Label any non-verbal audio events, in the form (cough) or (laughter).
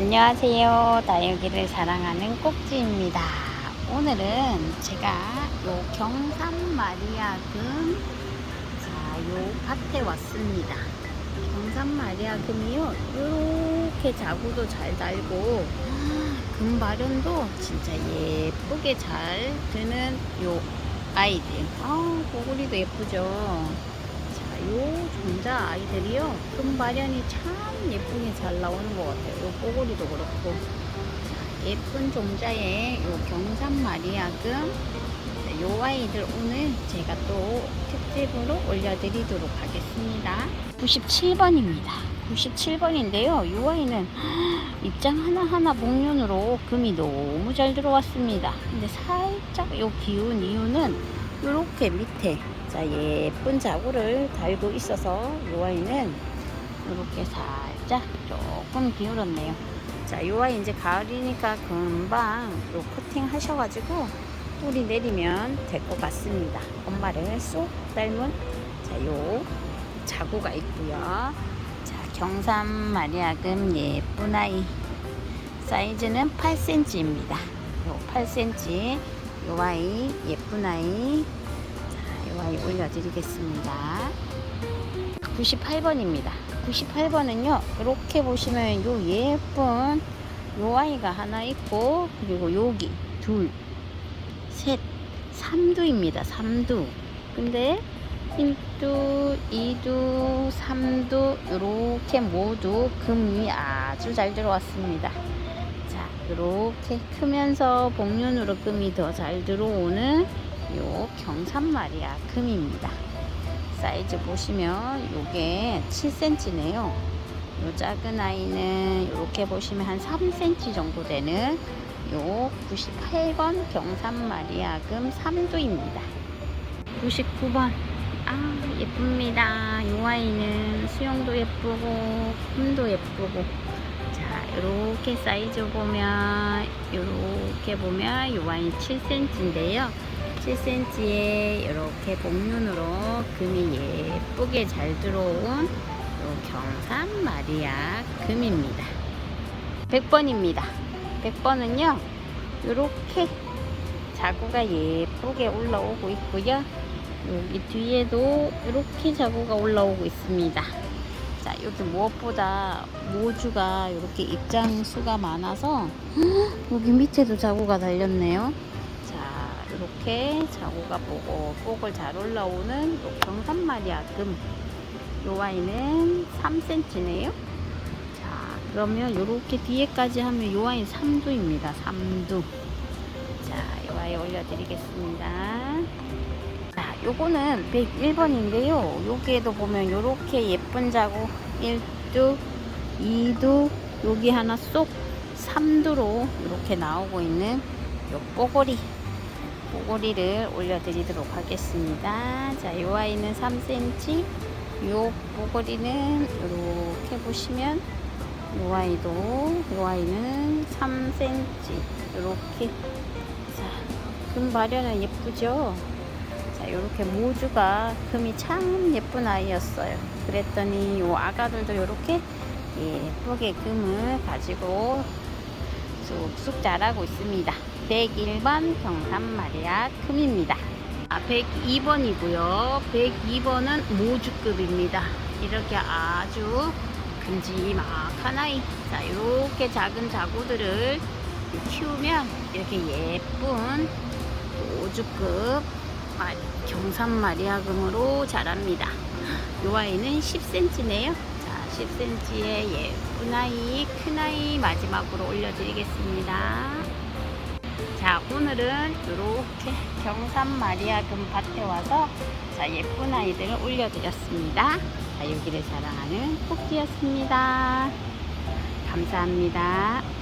안녕하세요. 다육이를 사랑하는 꼭지입니다. 오늘은 제가 요 경산 마리아금 자, 요 밭에 왔습니다. 경산 마리아금이요. 이렇게 자구도 잘 달고 금 발현도 진짜 예쁘게 잘 드는 요 아이들. 아, 고구리도 예쁘죠. 자, 요 종자 아이들이요. 금 발현이 참 예쁘게 잘 나오는 것 같아요. 요 뽀고리도 그렇고. 자, 예쁜 종자의 요 경산 마리아금. 자, 요 아이들 오늘 제가 또 특집으로 올려드리도록 하겠습니다. 97번입니다. 97번인데요. 요 아이는 (gasps) 입장 하나하나 목련으로 금이 너무 잘 들어왔습니다. 근데 살짝 요 기운 이유는 요렇게 밑에 자 예쁜 자구를 달고 있어서 요 아이는 이렇게 살짝 조금 기울었네요. 자, 요 아이 이제 가을이니까 금방 요 커팅 하셔가지고 뿌리 내리면 될 것 같습니다. 엄마를 쏙 닮은 자, 요 자구가 있고요. 자, 경산 마리아금 예쁜 아이 사이즈는 8cm입니다. 요 8cm 요 아이 예쁜 아이 아이 올려드리겠습니다. 98번입니다. 98번은요, 이렇게 보시면 요 예쁜 요 아이가 하나 있고, 그리고 여기 둘, 셋, 삼두입니다. 삼두. 근데 1두, 2두, 3두 이렇게 모두 금이 아주 잘 들어왔습니다. 자, 이렇게 크면서 복륜으로 금이 더 잘 들어오는 요 경산마리아 금입니다. 사이즈 보시면 요게 7cm네요. 요 작은 아이는 이렇게 보시면 한 3cm 정도 되는 요 98번 경산마리아금 3두입니다. 99번 아 예쁩니다. 요 아이는 수영도 예쁘고 품도 예쁘고 자 이렇게 사이즈 보면 이렇게 보면 요 아이 7cm인데요. 7cm에 이렇게 복륜으로 금이 예쁘게 잘 들어온 요 경산 마리아 금입니다. 100번입니다. 100번은요, 이렇게 자구가 예쁘게 올라오고 있고요. 여기 뒤에도 이렇게 자구가 올라오고 있습니다. 자, 여기 무엇보다 모주가 이렇게 입장 수가 많아서 여기 밑에도 자구가 달렸네요. 자, 이렇게 자구가 뽀글뽀글 잘 올라오는 요 경산마리아금. 요 아이는 3cm네요. 자, 그러면 요렇게 뒤에까지 하면 요 아이 3두입니다. 3두. 자, 요 아이 올려드리겠습니다. 자, 요거는 101번인데요. 여기에도 보면 요렇게 예쁜 자국 1두, 2두, 여기 하나 쏙 3두로 이렇게 나오고 있는 요 뽀고리. 뽀고리를 올려드리도록 하겠습니다. 자, 요 아이는 3cm, 요 뽀고리는 이렇게 보시면 요 아이도 요 아이는 3cm 이렇게 자, 금 발현은 예쁘죠? 자, 이렇게 모주가 금이 참 예쁜 아이였어요. 그랬더니 요 아가들도 이렇게 예쁘게 금을 가지고 쑥쑥 자라고 있습니다. 101번 경산마리아 금입니다. 아, 102번이고요. 102번은 모주급입니다. 이렇게 아주 큼지막한 아이. 자, 이렇게 작은 자구들을 키우면 이렇게 예쁜 모주급 마- 경산 마리아금으로 자랍니다. 요 아이는 10cm네요. 자, 10cm의 예쁜 아이, 큰 아이 마지막으로 올려드리겠습니다. 자, 오늘은 이렇게 경산 마리아금 밭에 와서 자, 예쁜 아이들을 올려드렸습니다. 자, 여기를 사랑하는 꼭지였습니다. 감사합니다.